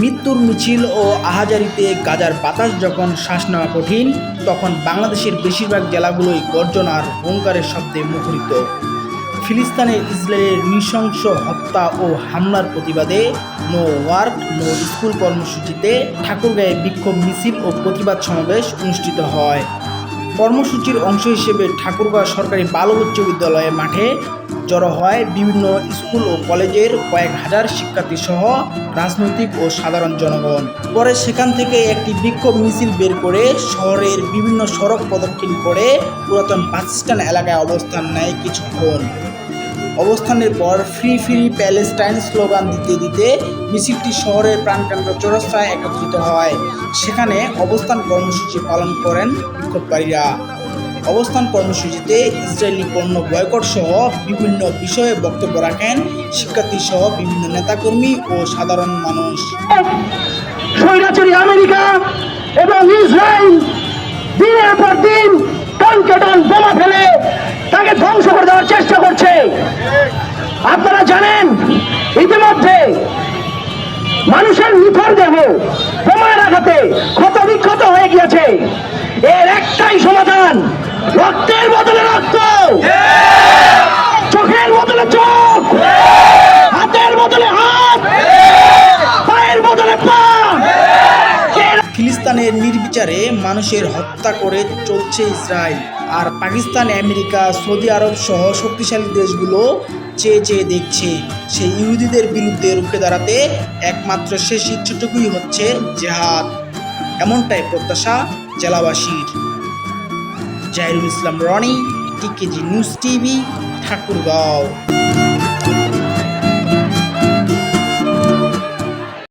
মৃত্যুর মিছিল ও আহাজারিতে গাজার বাতাস যখন শ্বাস নেওয়া কঠিন, তখন বাংলাদেশের বেশিরভাগ জেলাগুলোই গর্জন আর হুঙ্কারের শব্দে মুখরিত। ফিলিস্তানে ইসরায়েলের নৃশংস হত্যা ও হামলার প্রতিবাদে নো ওয়ার্ক, নো স্কুল কর্মসূচিতে ঠাকুরগাঁয়ে বিক্ষোভ মিছিল ও প্রতিবাদ সমাবেশ অনুষ্ঠিত হয়। কর্মসূচির অংশ হিসেবে ঠাকুরগাঁও সরকারি বালক উচ্চ বিদ্যালয়ের মাঠে জড়ো হয় বিভিন্ন স্কুল ও কলেজের কয়েক হাজার শিক্ষার্থী সহ রাজনৈতিক ও সাধারণ জনগণ। পরে সেখান থেকে একটি বিক্ষোভ মিছিল বের করে শহরের বিভিন্ন সড়ক প্রদক্ষিণ করে পুরাতন বাস স্ট্যান্ড এলাকায় অবস্থান নেয় কিছুক্ষণ। অবস্থানের পর ফ্রি ফ্রি প্যালেস্টাইন স্লোগান দিতে দিতে মিছিলটি শহরের প্রাণকেন্দ্র চৌরাস্তায় একত্রিত হয়। সেখানে অবস্থান কর্মসূচি পালন করেন বিক্ষোভকারীরা। অবস্থান কর্মসূচিতে ইসরায়েলি পণ্য বয়কট সহ বিভিন্ন বিষয়ে বক্তব্য রাখেন শিক্ষার্থী সহ বিভিন্ন নেতাকর্মী ও সাধারণ মানুষ। আমেরিকা এবং ইসরায়েল দিনের পর দিন বোমা ফেলে। জানেন? ইতিমধ্যে মানুষের নিথর দেহ বোমার আঘাতে ক্ষত বিক্ষত হয়ে গিয়েছে। এর একটাই সমাধান, রক্তের বদলে রক্ত। চোখের বদলে চোখ। হাতের বদলে হাত। পায়ের বদলে পা। ফিলিস্তিনের নির্বিচারে মানুষের হত্যা করে চলছে ইসরায়েল। আর পাকিস্তান, আমেরিকা, সৌদি আরব সহ শক্তিশালী দেশগুলো চেয়ে চেয়ে দেখছে। সেই ইহুদিদের বিরুদ্ধে রুখে দাঁড়াতে একমাত্র শেষ ইচ্ছাটুকুই হচ্ছে জেহাদ। এমনটাই প্রত্যাশা জেলাবাসীর। Zahirul Islam Roni, TKG news TV, Thakurgaon.